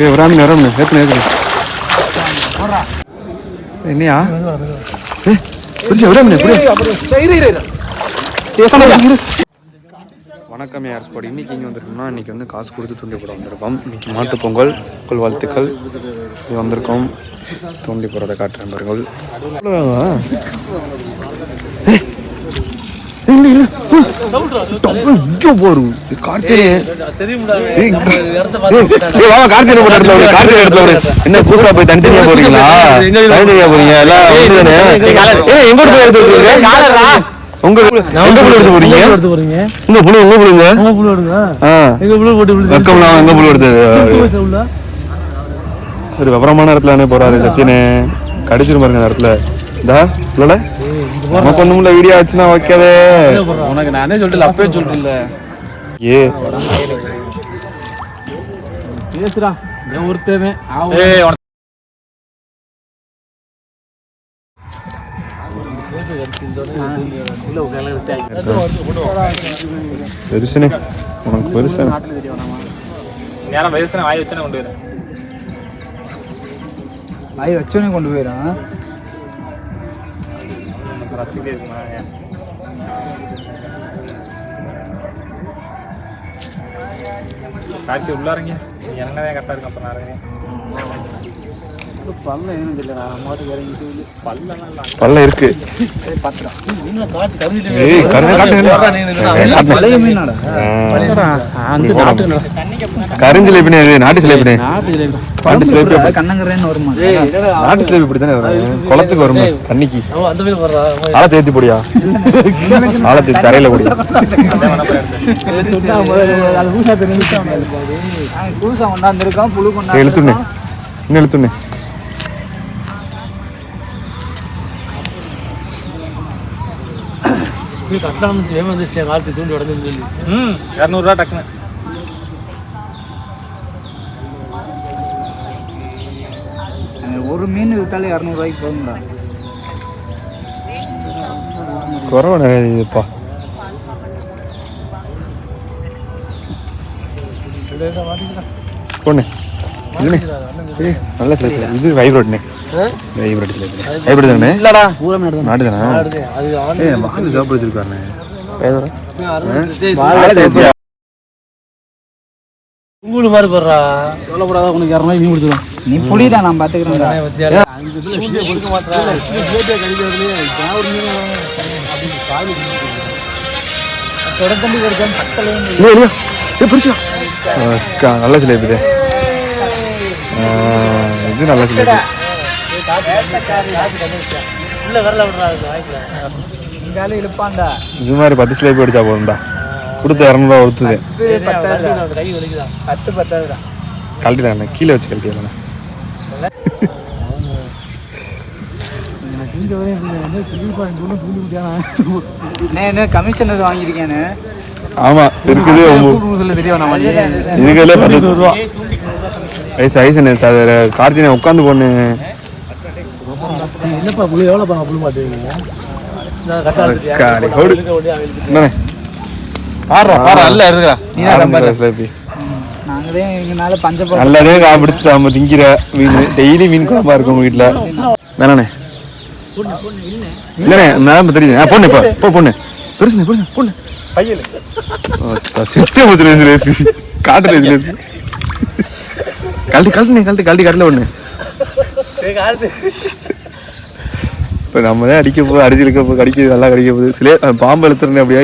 ஏ வராம வராம ஏத்துன ஏத்துன என்னையா? ஏ புரிச்சு வராம வணக்கம் யார் ஸ்பாட் இன்னைக்கு இங்கே வந்திருக்கோம்னா இன்னைக்கு வந்து காசு கொடுத்து தூண்டிப்பட வந்திருக்கோம். இன்னைக்கு மாட்டுப் பொங்கல் பொங்கல் வாழ்த்துக்கள். இது வந்திருக்கோம் தூண்டி போகிறத காட்டு நண்பர்கள் இங்கே போட்ட இடத்துல விடு, கார்த்திகை இடத்துல விடு. என்ன புதுசா போய் தனித்தனியா போறீங்களா? தனித்தனியா போறீங்க. எல்லாம் எங்க போய் எடுத்து வச்சிருக்கீங்க? உங்க எங்க எடுத்து போறீங்க? எடுத்து போறீங்க உங்க புழு உங்க புழுங்க? உங்க எடுங்க ஆ, எங்க புழு போட்டு விழுது வெக்கம்லாம் எங்க புழு எடுத்தது? உள்ள ஒரு விவரமான இடத்துல போறாரு சத்தியனே. கடிச்சிரு பாருங்க அந்த இடத்துல. இந்தா இல்ல நமக்கு ஒண்ணுமில்ல வீடியோ வச்சுனா வைக்காதே உனக்கு நானே சொல்லிட்டு அப்பவே சொல்லிட்டு ஏ. பேசுடா என் ஒருத்தவன் பெருசுனே உனக்கு பெருசு. நேரம் வயசுல வாய் வச்சுனா கொண்டு வரேன் வாய் வச்சோடனே கொண்டு போயிடான் காட்சி உள்ளாருங்க என்னதான் கரெக்டா இருக்கும்? அப்ப நாருங்க பல்ல ஏன்னு தெரியல மாட்டுக்கு இறங்கிட்டு இல்ல. பல்ல இருக்கு. பத்துடா. ஏய் கருணை காட்டு பழைய மீனாடா அந்த கருஞ்சு லேப்பினே அது நாட்டு சிலேப்பினே நாட்டு சிலேப்பி கண்ணங்கரேன்னு வருமா நாட்டு சிலேப்பி இப்படி தானே வரும்? குளத்துக்கு வரும்? தண்ணிக்கு ஆளை தேத்தி போடியா? ஆளை தேத்தி தரையில கொண்டாந்து இழுத்துண்ணே இன்னும் இழுத்துண்ணே கட்டணம் ஏமாந்துச்சு காலத்து தூண்டி உடனே சொல்லி. ம். இரநூறுவா டக்குனு ஒரு மீன் வித்தாலே இரநூறுவாய்க்கு போகும்டா. குறவன இதுப்பா. பொண்ணு நல்ல சிலேப்பி இது வைப்ரோட்னே வைப்ரோட் சிலேப்பி வைப்ரோட் தானே இல்லடா. தானே ஏய் சாப்பிட உங்களுக்கு மாதிரி போடுறா. சொல்லப்படாத உனக்கு இரநூறு மீன் கொடுத்துருவோம் நீ புளிடா நான் அக்கா நல்ல சிலேபி இது ஆ, இது நல்ல சிலேபி இது மாதிரி பத்து சிலேபி அடிச்சா போதும்டா. கொடுத்த இரநூறுவா கீழே வச்சு கழட்டிடலாம். நான் கமிஷனர் வாங்கியிருக்கேன்னு? ஆமா இருக்குது. இதுக்கே பத்து ரூபா. ஐஸ் ஐஸ் கார்த்தினை உட்காந்து போன்னு என்னப்பா புள்ளி எவ்வளோ பண்ண புள்ளி என்னண்ணே? பாடுறா பாடுறா அல்ல இருக்கா ஆரம்பிக்கிற சிலேபி நாங்களே எங்கனால பஞ்ச நல்லதே காப்பிடிச்சு சாம திங்கிற மீன். டெய்லி மீன் குழம்பா இருக்கும் வீட்டுல வேணாண்ணே. இல்லண்ணே நான் தெரியுது. ஆ பொண்ணு இப்போ. போ பொண்ணு. பெருசுண்ணே பெருசு பொண்ணு. பையன் செத்தே போச்சு கழட்டி கழட்டினே கழட்டி கழட்டி கட்டில ஒண்ணு இப்போ நம்ம தான் அடிக்க போகுது அடிச்சிருக்க கடிக்க நல்லா கடிக்க போகுது. சிலே பாம்பு எழுத்துறேன் அப்படியா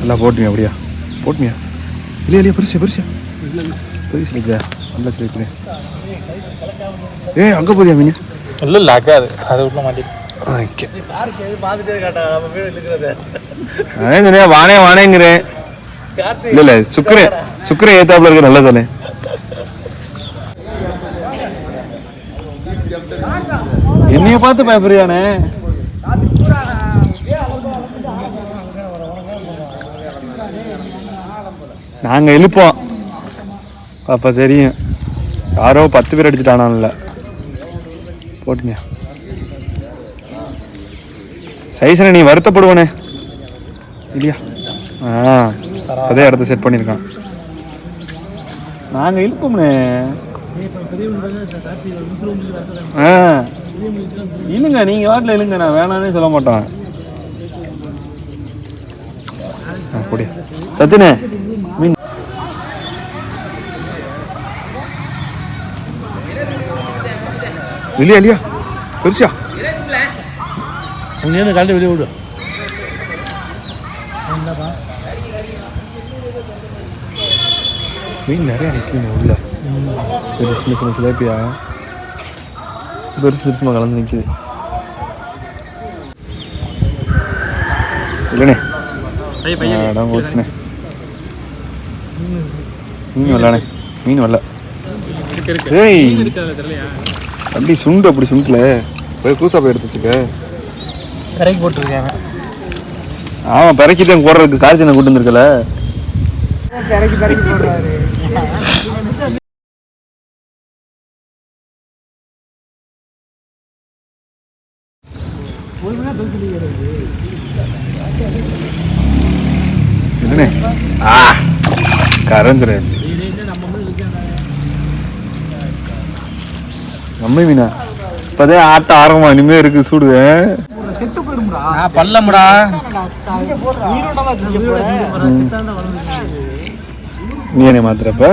நல்லா போட்டுங்க அப்படியா. போட்டுமியா இல்லையா இல்லையா பெருசா பெருசா. பெரிய சிலைக்குதா நல்ல சிலைக்குதே ஏய் அங்கே போதியா மீன்? இல்லை இல்லை அக்காது அது உள்ள மாட்டி ஓகே. பார்த்துட்டே காட்டா நம்ம வீடு இருக்கிறத அதே சொன்னேன் வானே வானேங்கிறேன் இல்லை இல்லை சுக்கரே சுக்கரே ஏத்தாப்புல இருக்க நல்லதானே என்னைய பார்த்து பயப்படுறியானே? நாங்க எழுப்போம் அப்ப தெரியும். யாரோ பத்து பேர் அடிச்சுட்டானான்ல. போட்டுங்க. சைசனை நீ வருத்தப்படுவனே. இல்லையா? ஆ அதே இடத்த செட் பண்ணியிருக்கான். நாங்கள் இழுப்போம்னே. ஆ. இல்லைங்க நீங்கள் வாட்டில் இல்லைங்க நான் வேணாம்னே சொல்ல மாட்டேன். ஆ, சத்தினே மீன். இல்லையா இல்லையா? பெருசா? அங்கேருந்து கழட்டி வெளியே விடு. மீன் நிறைய நிற்குங்க உள்ள. பெரிய சின்ன சின்ன சிலேப்பியா பெருசு பெருசுமா கலந்து நிற்குது இல்லைண்ணே. இடம் போச்சுண்ணே. மீன் வரலாண்ணே மீன் வரல. ஏய். அப்படி சுண்டு அப்படி சுண்டுல. போய் கூசா போய் எடுத்து வச்சுக்க. கரைக்கு போட்டிருக்காங்க. ஆமாம் பிறக்கிட்டு போடுறதுக்கு கார்த்தினை கூட்டு வந்திருக்கல. கரைக்கு கரைக்கு போடுறாரு. என்னண்ணே? ஆ கரைஞ்சிரு நம்ம மீனா இப்போதே ஆட்டம் ஆரம்பமா இனிமே இருக்கு சூடு. பல்லமுடா நீ என்ன மாத்துறப்ப?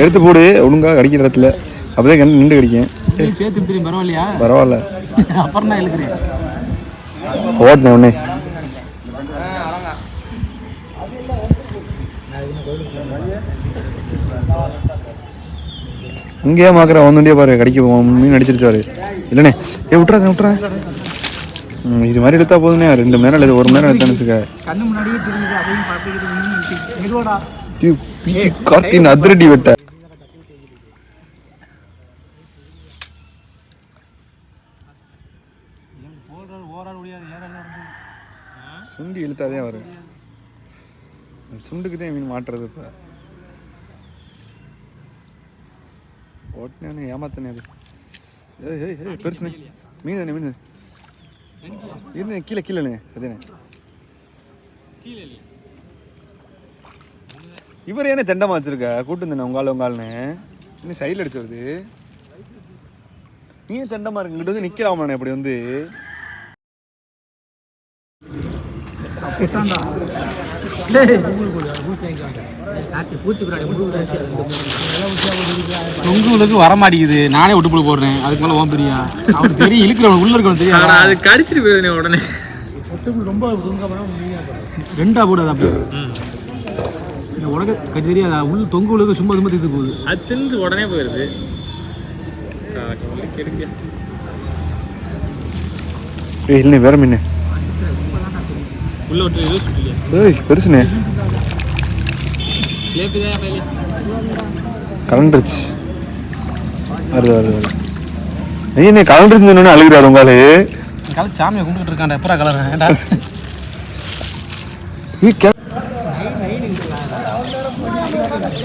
எடுத்து போடு ஒழுங்கா கடிக்கிற இடத்துல. அப்பதான் கண்ணு நின்று கடிக்கும் பரவாயில்லையா? பரவாயில்ல. அப்புறம் தான் இழுக்கிறேன் ஓட்டினேன் உடனே. இங்கேயே மாக்குற ஒன்றுண்டியே பாரு கடிக்க மீன் அடிச்சிருச்சாரு இல்லைண்ணே. ஏ விட்றாங்க விட்றேன் இது மாதிரி எடுத்தா போதுண்ணே. ரெண்டு மணி நேரம் இல்லை ஒரு மணி நேரம் பீச்சி கார்த்தின் அதிரடி வெட்ட. சுண்டி இழுத்தாதே வரும் சுண்டுக்கு தான் மீன் மாட்டுறது இப்போ. ஓட்டினே ஏமாத்தனே அது. ஏய் ஏய் ஏய் பெருசுண்ணே மீன் தானே மீன் இருந்தே கீழே கீழேண்ணே சதேனே இவர் ஏனே தெண்டமாக வச்சிருக்க? கூட்டு தானே உங்கால உங்கால்னு இன்னும் சைடில் அடிச்சு வருது? நீ தெண்டமாக இருக்கு? இங்கிட்ட வந்து நிற்கலாமாண்ணே இப்படி வந்து? தொங்குகளுக்கு வர மாட்டேங்குது நானே விட்டு போடுறேன். அதுக்கு மேலே ஓம் பிரியா. அவனுக்கு தெரியும் இழுக்கிறவன் உள்ள இருக்கவன் தெரியும் அது கடிச்சிட்டு போயிருந்தேன் உடனே. ரெண்டா போடாது அப்படி. உலக தெரியாதா உள்ள தொங்கு உலக சும்மா சும்மா தீர்த்து போகுது. அது தின்று உடனே ஏய் இல்லை வேற மீன். உள்ள விட்டு யூஸ் கலண்டுருச்சு வருது வருது வருது நீ என்ன கலண்டுருச்சுன்னு அழுகிறாரு உங்காலு கலர் சாமியை கும்பிட்டு இருக்காண்டா எப்பரா கலர் ஏண்டா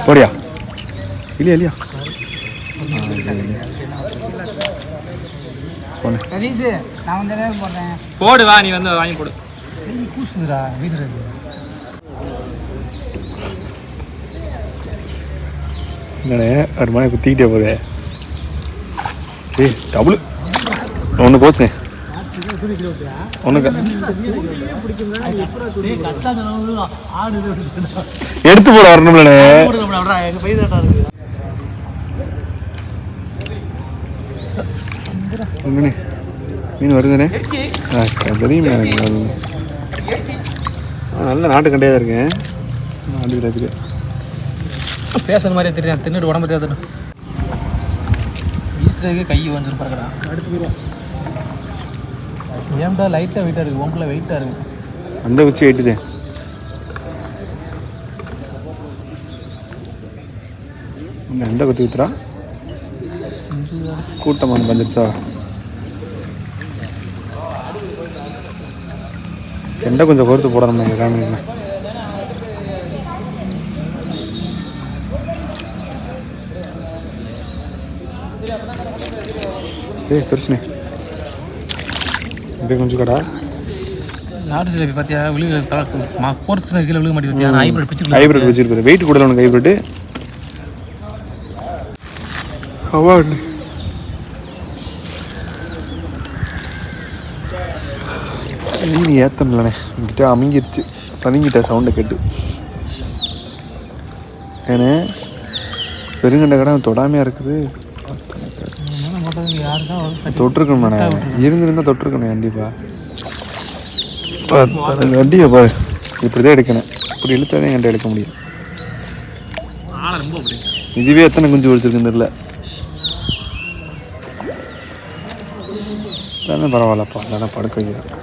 போடியா இல்லையா இல்லையா போனேன் சதீஷ் நான் வந்து என்ன போடுறேன் போடு வா நீ வந்து வாங்கி போடு கூசுதுடா வீடுறது என்னண்ணே? ஒரு மாதிரி குத்திக்கிட்டே போதே. ஏய் டபுள் ஒன்று போச்சுண்ணே. ஒன்று எடுத்து போட வரணும்லண்ணே. எங்கண்ணே மீன் வருதுண்ணே. ஆ பெரிய மீன் ஆ, நல்ல நாட்டு கண்டையாக தான் இருக்கேன் நாட்டு கிடையாது பேசுற மாதிரியே தெரியும் தின்னுட்டு உடம்பு தெரியாது. வீசுறதுக்கே கை வந்து பாருங்கடா. அடுத்து போயிடும் ஏன்டா லைட்டாக வெயிட்டாக இருக்குது உங்களை வெயிட்டாக இருக்குது அந்த குச்சி வெயிட்டுதே எந்த குத்தி ஊத்துறா கூட்டமாக வந்துருச்சா? கெண்டை கொஞ்சம் கோர்த்து போடணும் ராமலிங்க ஏய் பெருசுனே. இது கொஞ்சம் கடா. நாட்டு சிலேபி பார்த்தியா விழுக மா போர்த்துனா கீழே விழுக மாட்டேங்குது பார்த்தியா ஹைப்ரிட் பிச்சு ஹைப்ரிட் வச்சிருப்பாரு வெயிட் கூட உனக்கு ஹைப்ரிட் அவார்டு நீ ஏத்தம்லண்ணே என்கிட்ட அமைங்கிருச்சு. பதுங்கிட்ட சவுண்டை கேட்டு. ஏன்னா பெருங்கண்ட கடை தொடாமையா இருக்குது. தொட்டிருக்கணும்ண்ணே இருந்திருந்தா தொட்டிருக்கணும் கண்டிப்பா வண்டியை பாரு. இப்படிதான் எடுக்கணும். இப்படி இழுத்தாதான் என்கிட்ட எடுக்க முடியும். இதுவே எத்தனை குஞ்சு பொரிச்சிருக்குன்னு தெரியல. தானே பரவாயில்லப்பா. தானே படுக்க வைக்கிறேன்.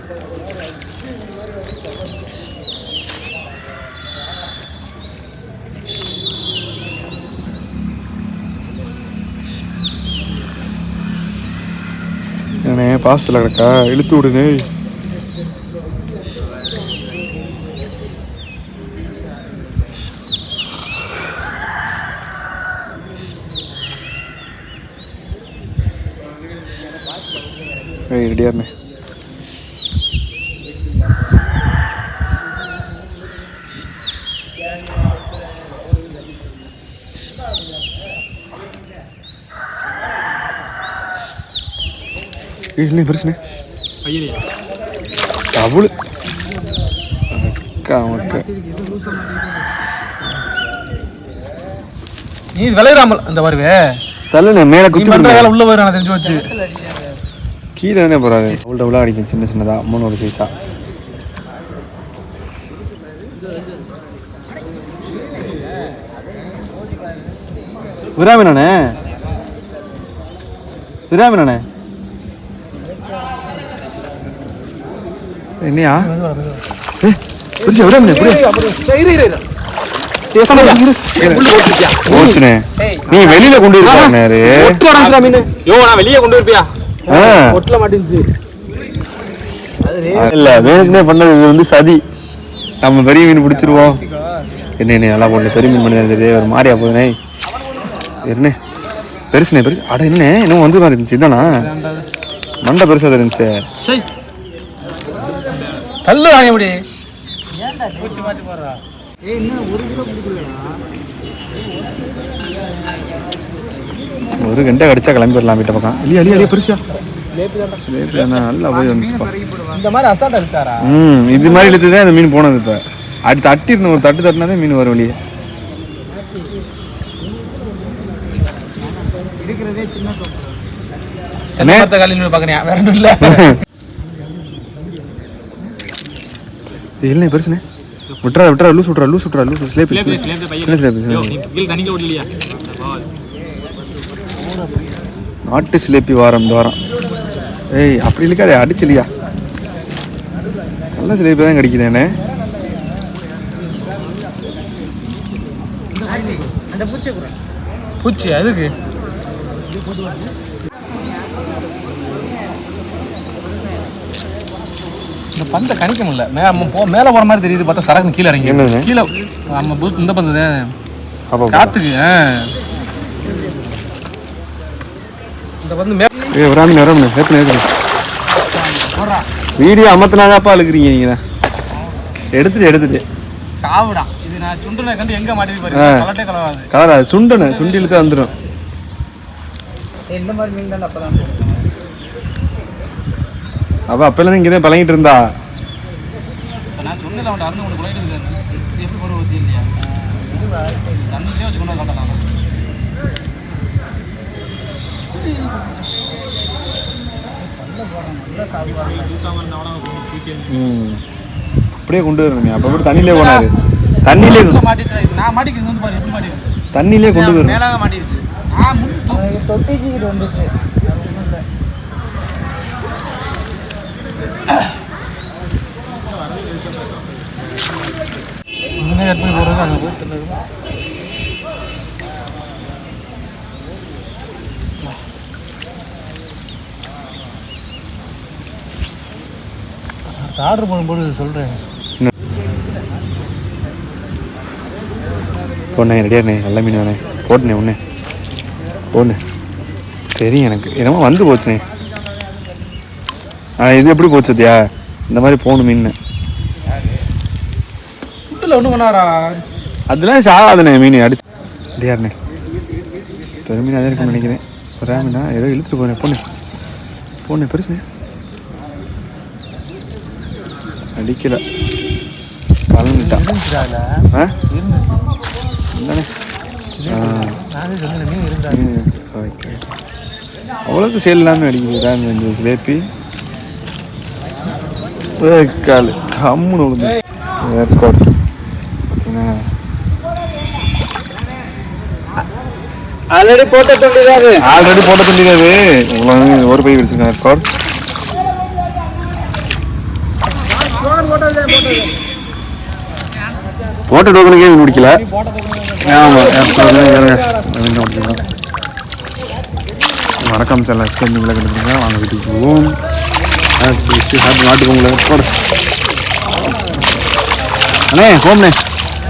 என்னண்ணே பாசத்தில் கிடக்கா? இழுத்து விடுனே. ஏய் ரெடியாருண்ணே பெருசுண்ணே ஐயரியா அவளு அக்கா அக்கா நீ விளையாடாமல் அந்த வருவே. தள்ளுண்ணே மேலே குத்தி. வேலை உள்ள வர நான் தெரிஞ்சு வச்சு கீழே தானே போறாரு. அவ்வளோ அவ்வளோ அடிக்கும் சின்ன சின்னதா. மூணு ஒரு சைஸா விராமினானே? விராமினானே? என்னையா? புரியுது? போச்சுனே நீ வெளியில கொண்டு வெளியே கொண்டு இருப்பியா இல்ல வேணுக்குனே பண்ணது வந்து சதி. நம்ம பெரிய மீன் பிடிச்சிருவோம். என்ன என்ன நல்லா போடல பெரிய மீன் பண்ணி இருந்தது ஒரு மாதிரியா போதுனே என்ன பெருசுனே பெருசு அட என்ன இன்னும் வந்து மாதிரி இருந்துச்சு இதானா மண்டை பெருசா தான் இருந்துச்சு தள்ளு வாங்க எப்படி ஒரு கண்டை கடிச்சா கிளம்பி வரலாம் வீட்டை பக்கம். இல்லையா இல்லையா இல்லையா பெருசா. நல்லா போய் இந்த மாதிரி ம் இது மாதிரி இழுத்து தான் இந்த மீன் போனது இப்போ. அடுத்து தட்டிடணும் ஒரு தட்டு தட்டினா தான் மீன் வரும் வெளியே. தென்னை மரத்தை காலையில் பாக்குறியா வேற ஒன்றும் இல்ல. இல்லை பெருசுனே விட்டுறா விட்டுறா லூஸ் விட்றா லூஸ் விட்றா லூஸ் ஸ்லேப் சின்ன ஸ்லேப் நாட்டு சிலேப்பி வாரம் இந்த வாரம் ஏய் அப்படி இருக்காதே அடிச்சிலியா நல்ல சிலேப்பி தான் கிடைக்குதேனே பூச்சி அதுக்கு? பந்தை கணிக்க முடியல. மே நம்ம போ மேலே போகிற மாதிரி தெரியுது. பார்த்தா சரக்கு கீழே இறங்கி என்னது? கீழே நம்ம பூத் இந்த பந்து தான். அப்போ காத்துக்கு ஆ. இந்த பந்து மே ஏய் வராமி வராமி ஏற்கனவே ஏற்கனவே வீடியோ அமர்த்தினாதாப்பா அழுக்குறீங்க நீங்கள் எடுத்துட்டு எடுத்துட்டு. சாவுடா. இது நான் சுண்டுனை கண்டு எங்க மாட்டேது பாரு. ஆ. கலட்டே கலவாது. கலரா சுண்டனே சுண்டி இழுத்து வந்துடும் இந்த மாதிரி மீன் தான் அப்பதான். அவ அப்பெல்லாம் இங்கே தான் பழகிட்டு இருந்தா. நான் சொன்னல அவன் அருந்து கொண்டு குழையிட்டு இருக்காரு. இது எப்படி போற ஊத்தி இல்லையா? தண்ணியிலே வச்சு கொண்டு காட்டலாம். அப்படியே கொண்டு வரணுமே. அப்போ கூட தண்ணியிலே போனாரு. தண்ணியிலே நான் மாட்டிக்கிறது வந்து பாரு எப்படி மாட்டிருக்கு தண்ணியிலே கொண்டு வரணும். மேலாக மாட்டிருச்சு தொட்டிக்கிட்டு வந்துச்சு இங்கே கட் பண்ணி போடுறது அங்கே போய் தின்னது ஆர்டர் பண்ணும்போது சொல்கிறேன் போண்ணே ரெடியாண்ணே நல்ல மீன் வேணே போட்டுனே ஒன்று போண்ணே தெரியும் எனக்கு. என்னமோ வந்து போச்சுண்ணே. இது எப்படி போச்சு தியா இந்த மாதிரி போகணும் மீன் ஒன்றும் பண்ணாரா? அதெல்லாம் சாகாதுண்ணே மீன் அடிச்சு. அப்படியாருண்ணே பெருமீன் அதே இருக்கும்னு நினைக்கிறேன். ஒரு மீனா ஏதோ இழுத்துட்டு போனேன் பொண்ணு பொண்ணு பெருசுண்ணே. அடிக்கல. கலந்துட்டான் ஆ? ஓகே அவ்வளோக்கு சேல் இல்லாமல் அடிக்குது ரேம் சிலேப்பி கால் கம்முன்னு விழுந்து. வேறு ஸ்குவாட் பார்த்தீங்கன்னா ஆல்ரெடி போட்ட தொண்டிதாரு ஆல்ரெடி போட்ட ஒரு பை வச்சுருக்காங்க ஸ்குவாட் போட்ட டோக்கனுக்கே இது முடிக்கல ஆமாம் முடிக்கலாம் வணக்கம் சார். லட்சம் கண்டுபிடிங்க. வாங்க வீட்டுக்கு போவோம். மாட்டுக்கு உங்களை போடு. அண்ணே ஹோம்ண்ணே.